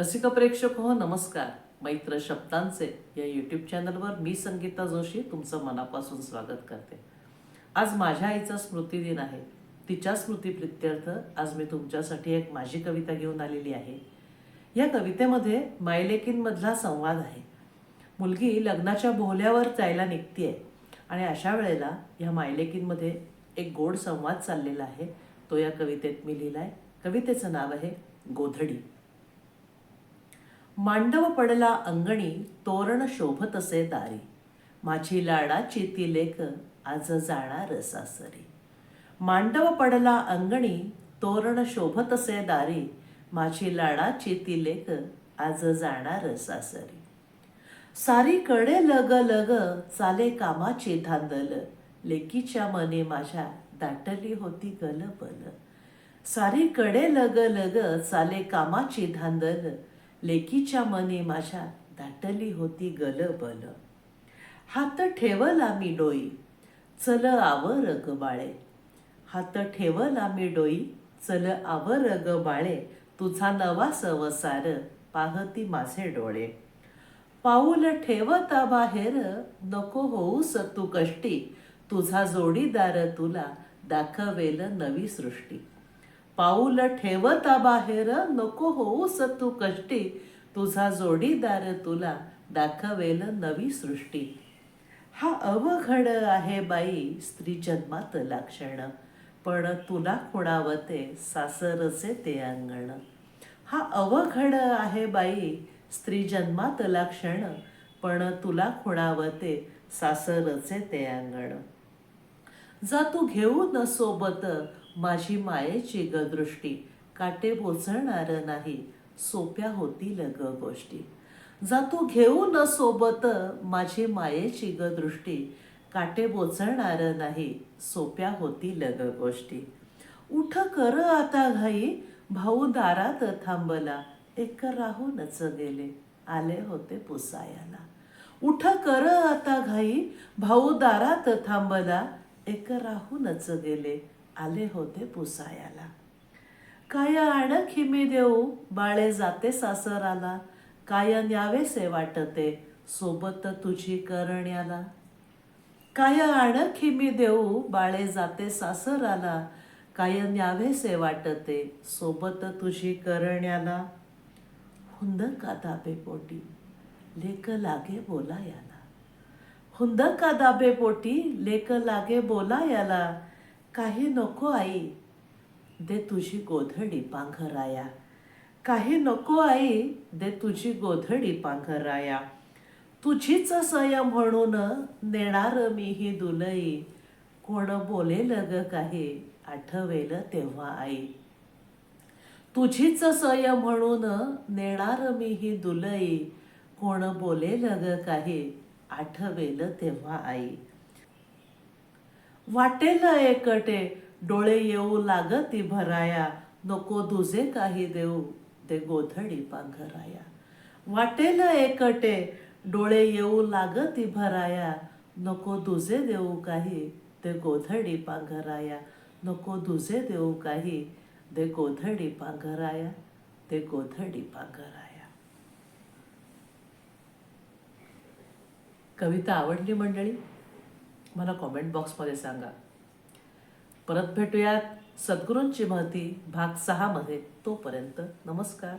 रसिक प्रेक्षक हो नमस्कार. मैत्र शब्दांचे या यूट्यूब चॅनलवर मी संगीता जोशी तुमचं मनापासून स्वागत करते. आज माझ्या आईचा स्मृतिदिन आहे. तिच्या स्मृतीप्रित्यर्थ आज मी तुमच्यासाठी एक माझी कविता घेऊन आलेली आहे. या कवितेमध्ये मायलेकींमधला संवाद आहे. मुलगी लग्नाच्या बोहल्यावर जायला निघतीये आणि अशा वेळेला ह्या मायलेकींमध्ये एक गोड संवाद चाललेला आहे. तो या कवितेत मी लिहिला आहे कवितेचं नाव आहे गोधडी. मांडव पडला अंगणी तोरण शोभत असे दारी. माझी लाडाची ती लेक आज जाणार सासरी. मांडव पडला अंगणी तोरण शोभत असे दारी. माझी लाडाची ती लेक आज जाणार सासरी. सारी कडे लग लग चाले कामाची धांदल. लेकीच्या मने माझ्या दाटली होती गलबल. सारी कडे लग लग चाले कामाची धांदल. लेकीच्या मने माझ्या दाटली होती गलबल. हात ठेवला मी डोई चल आवर ग बाळे हात ठेवला मी डोई चल आवर ग बाळे तुझा नवा संसार पाहती माझे डोळे. पाऊल ठेवता बाहेर नको होऊस तू कष्टी. तुझा जोडीदार तुला दाखवेल नवी सृष्टी. पाऊल ठेवता बाहेर नको होऊस तू कष्टी. तुझा जोडीदार तुला दाखवेल नवी सृष्टी. हा अवघड आहे बाई स्त्री जन्मात लाक्षण. पण तुला खुणावते सासरचे ते अंगण. हा अवघड आहे बाई स्त्री जन्मात लाक्षण. पण तुला खुणावते सासरचे ते अंगण. जा तू घेऊन सोबत माझी मायेची गदृष्टी दृष्टी काटे बोचणार नाही सोप्या होतील ग गोष्टी. जा तू घेऊन सोबत माझी मायेची ग दृष्टी काटे बोचणार नाही सोप्या होतील ग गोष्टी. उठ कर आता घाई भाऊ दारात थांबला एक राहूनच गेले आले होते पुसायाला. उठ कर आता घाई भाऊ दारात थांबला एक राहूनच गेले आले होते पुसायाला. काय आणख मी देऊ? बाळे जाते सासराला. काय न्यावेसे वाटते? सोबत तुझी करण्याला. काय आणख मी देऊ? बाळे जाते सासराला. काय न्यावेसे वाटते? सोबत तुझी करण्याला. हुंद का दाबे पोटी? लेक लागे बोलायाला. हुंद का दाबे पोटी? लेक लागे बोला याला काही नको आई. दे तुझी गोधडी पांघराया. काही नको आई दे तुझी गोधडी पांघराया. तुझीच सय म्हणून नेणार मी ही दुलई. कोण बोलेल ग काही आठवेल तेव्हा आई. तुझीच सय म्हणून नेणार मी ही दुलई. कोण बोलेल ग काही आठवेल तेव्हा आई. वाटेल एकटे डोळे येऊ लागती भराया नको दुजे काही देऊ ते गोधडी पांघराया. वाटेल एकटे डोळे येऊ लागती भराया नको दुजे देऊ काही ते गोधडी पांघराया. नको दुजे देऊ काही ते गोधडी पांघराया ते गोधडी पांघराया. कविता आवडली मंडळी? मला कॉमेंट बॉक्समध्ये सांगा. परत भेटूयात. सद्गुरूंची महती भाग सहामध्ये तोपर्यंत नमस्कार.